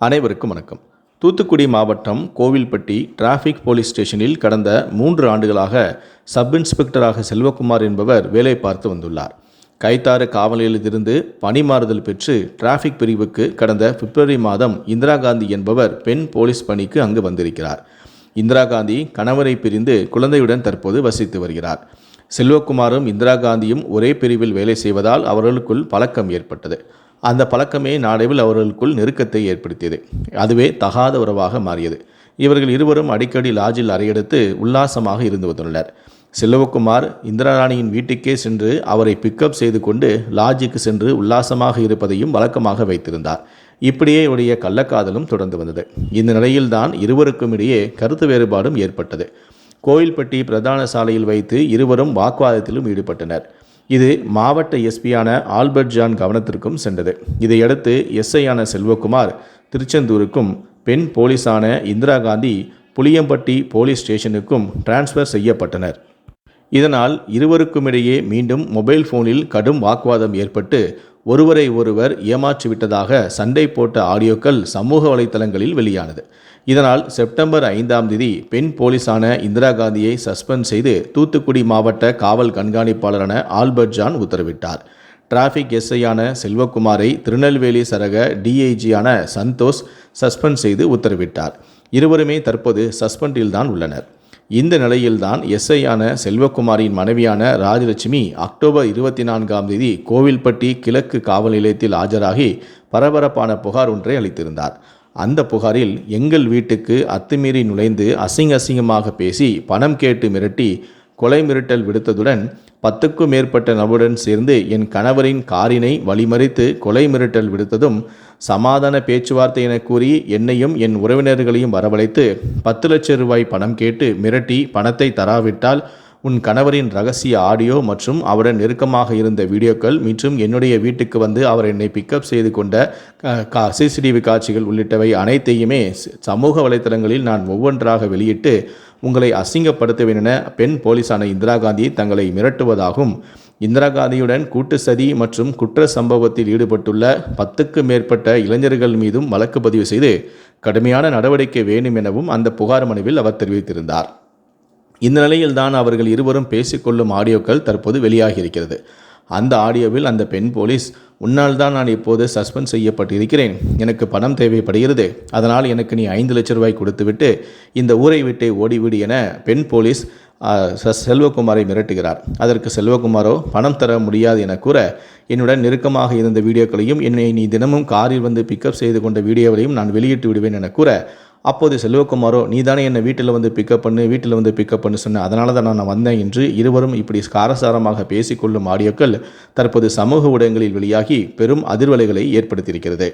அனைவருக்கும் வணக்கம். தூத்துக்குடி மாவட்டம் கோவில்பட்டி டிராஃபிக் போலீஸ் ஸ்டேஷனில் கடந்த மூன்று ஆண்டுகளாக சப் இன்ஸ்பெக்டராக செல்வகுமார் என்பவர் வேலை பார்த்து வந்துள்ளார். கைத்தாறு காவல் நிலையத்திலிருந்து பணிமாறுதல் பெற்று டிராஃபிக் பிரிவுக்கு கடந்த பிப்ரவரி மாதம் இந்திரா காந்தி என்பவர் பெண் போலீஸ் பணிக்கு அங்கு வந்திருக்கிறார். இந்திரா காந்தி கணவரை பிரிந்து குழந்தையுடன் தற்போது வசித்து வருகிறார். செல்வகுமாரும் இந்திரா காந்தியும் ஒரே பிரிவில் வேலை செய்வதால் அவர்களுக்குள் பழக்கம் ஏற்பட்டது. அந்த பழக்கமே நாளடைவில் அவர்களுக்குள் நெருக்கத்தை ஏற்படுத்தியது. அதுவே தகாத உறவாக மாறியது. இவர்கள் இருவரும் அடிக்கடி லாட்ஜில் அறையெடுத்து உல்லாசமாக இருந்து வந்துள்ளனர். செல்வகுமார் இந்திராராணியின் வீட்டுக்கே சென்று அவரை பிக்கப் செய்து கொண்டு லாட்ஜுக்கு சென்று உல்லாசமாக இருப்பதையும் வழக்கமாக வைத்திருந்தார். இப்படியே இவருடைய கள்ளக்காதலும் தொடர்ந்து வந்தது. இந்த நிலையில்தான் இருவருக்கும் இடையே கருத்து வேறுபாடும் ஏற்பட்டது. கோயில்பட்டி பிரதான சாலையில் வைத்து இருவரும் வாக்குவாதத்திலும் ஈடுபட்டனர். இது மாவட்ட எஸ்பியான ஆல்பர்ட் ஜான் கவனத்திற்கும் சென்றது. இதையடுத்து எஸ்ஐயான செல்வகுமார் திருச்செந்தூருக்கும் பெண் போலீஸான இந்திரா காந்தி புளியம்பட்டி போலீஸ் ஸ்டேஷனுக்கும் டிரான்ஸ்ஃபர் செய்யப்பட்டனர். இதனால் இருவருக்குமிடையே மீண்டும் மொபைல் ஃபோனில் கடும் வாக்குவாதம் ஏற்பட்டு ஒருவரை ஒருவர் ஏமாற்றிவிட்டதாக சண்டை போட்ட ஆடியோக்கள் சமூக வலைதளங்களில் வெளியானது. இதனால் செப்டம்பர் ஐந்தாம் தேதி பெண் போலீஸான இந்திரா காந்தியை சஸ்பெண்ட் செய்து தூத்துக்குடி மாவட்ட காவல் கண்காணிப்பாளரான ஆல்பர்ட் ஜான் உத்தரவிட்டார். டிராஃபிக் எஸ்ஐயான செல்வகுமாரை திருநெல்வேலி சரக டிஐஜியான சந்தோஷ் சஸ்பெண்ட் செய்து உத்தரவிட்டார். இருவருமே தற்போது சஸ்பெண்டில்தான் உள்ளனர். இந்த நிலையில்தான் எஸ்ஐயான செல்வகுமாரின் மனைவியான ராஜலட்சுமி அக்டோபர் இருபத்தி நான்காம் தேதி கோவில்பட்டி கிழக்கு காவல் நிலையத்தில் ஆஜராகி பரபரப்பான புகார் ஒன்றை அளித்திருந்தார். அந்த புகாரில் எங்கள் வீட்டுக்கு அத்துமீறி நுழைந்து அசிங்க அசிங்கமாக பேசி பணம் கேட்டு மிரட்டி கொலை மிரட்டல் விடுத்ததுடன் பத்துக்கும் மேற்பட்ட நபருடன் சேர்ந்து என் கணவரின் காரினை வழிமறித்து கொலை மிரட்டல் விடுத்ததும் சமாதான பேச்சுவார்த்தை என கூறி என்னையும் என் உறவினர்களையும் வரவழைத்து பத்து லட்சம் ரூபாய் பணம் கேட்டு மிரட்டி பணத்தை தராவிட்டால் உன் கணவரின் ரகசிய ஆடியோ மற்றும் அவருடன் நெருக்கமாக இருந்த வீடியோக்கள் மற்றும் என்னுடைய வீட்டுக்கு வந்து அவர் என்னை பிக்கப் செய்து கொண்ட சிசிடிவி காட்சிகள் உள்ளிட்டவை அனைத்தையுமே சமூக வலைத்தளங்களில் நான் ஒவ்வொன்றாக வெளியிட்டு உங்களை அசிங்கப்படுத்துவேன் என பெண் போலீஸான இந்திரா காந்தி தங்களை மிரட்டுவதாகவும் இந்திரா காந்தியுடன் கூட்டு சதி மற்றும் குற்ற சம்பவத்தில் ஈடுபட்டுள்ள பத்துக்கு மேற்பட்ட இளைஞர்கள் மீதும் வழக்கு பதிவு செய்து கடுமையான நடவடிக்கை வேண்டும் எனவும் அந்த புகார் மனுவில் அவர் தெரிவித்திருந்தார். இந்த நிலையில்தான் அவர்கள் இருவரும் பேசிக்கொள்ளும் ஆடியோக்கள் தற்போது வெளியாகி இருக்கிறது அந்த ஆடியோவில் அந்த பெண் போலீஸ் உன்னால் தான் நான் இப்போது சஸ்பெண்ட் செய்யப்பட்டிருக்கிறேன்? எனக்கு பணம் தேவைப்படுகிறது. அதனால் எனக்கு நீ ஐந்து லட்ச ரூபாய் கொடுத்துவிட்டு இந்த ஊரை விட்டே ஓடிவிடு என பெண் போலீஸ் செல்வகுமாரை மிரட்டுகிறார். அதற்கு செல்வகுமாரோ பணம் தர முடியாது என கூற என்னுடன் நெருக்கமாக இருந்த வீடியோக்களையும் என்னை நீ தினமும் காரில் வந்து பிக்கப் செய்து கொண்ட வீடியோவையும் நான் வெளியிட்டு விடுவேன் என கூற அப்போது செல்வகுமாரோ நீ தானே என்னை வீட்டில் வந்து பிக்கப் பண்ணு வீட்டில் வந்து பிக்கப் பண்ணு சொன்ன அதனால தான் நான் வந்தேன் என்று இருவரும் இப்படி காரசாரமாக பேசிக்கொள்ளும் ஆடியோக்கள் தற்போது சமூக ஊடகங்களில் வெளியாகி பெரும் அதிர்வலைகளை ஏற்படுத்தியிருக்கிறது.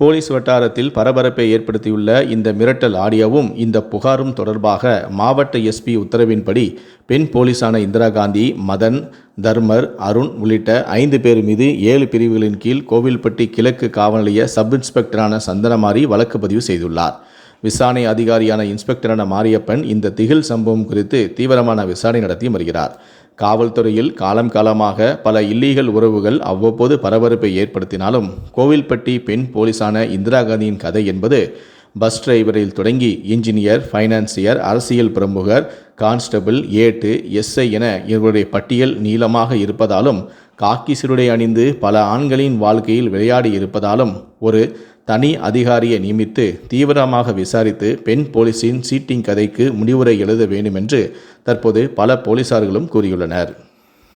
போலீஸ் வட்டாரத்தில் பரபரப்பை ஏற்படுத்தியுள்ள இந்த மிரட்டல் ஆடியோவும் இந்த புகாரும் தொடர்பாக மாவட்ட எஸ்பி உத்தரவின்படி பெண் போலீஸான இந்திரா காந்தி மதன் தர்மர் அருண் உள்ளிட்ட ஐந்து பேர் மீது ஏழு பிரிவுகளின் கீழ் கோவில்பட்டி கிழக்கு காவல் நிலைய சப் இன்ஸ்பெக்டரான சந்தனமாரி வழக்கு பதிவு செய்துள்ளார். விசாரணை அதிகாரியான இன்ஸ்பெக்டரான மாரியப்பன் இந்த திகில் சம்பவம் குறித்து தீவிரமான விசாரணை நடத்தி வருகிறார். காவல்துறையில் காலம் காலமாக பல இல்லீகல் உறவுகள் அவ்வப்போது பரபரப்பை ஏற்படுத்தினாலும் கோவில்பட்டி பெண் போலீஸான இந்திரா காந்தியின் கதை என்பது பஸ் டிரைவரில் தொடங்கி இன்ஜினியர் ஃபைனான்சியர் அரசியல் பிரமுகர் கான்ஸ்டபிள் ஏட்டு எஸ்ஐ என இவருடைய பட்டியல் நீளமாக இருப்பதாலும் காக்கி சிறுடை அணிந்து பல ஆண்களின் வாழ்க்கையில் விளையாடி இருப்பதாலும் ஒரு தனி அதிகாரியை நியமித்து தீவிரமாக விசாரித்து பெண் போலீஸின் சீட்டிங் கதைக்கு முடிவுரை எழுத வேண்டும் என்று தற்போது பல போலீசார்களும் கூறியுள்ளனர்.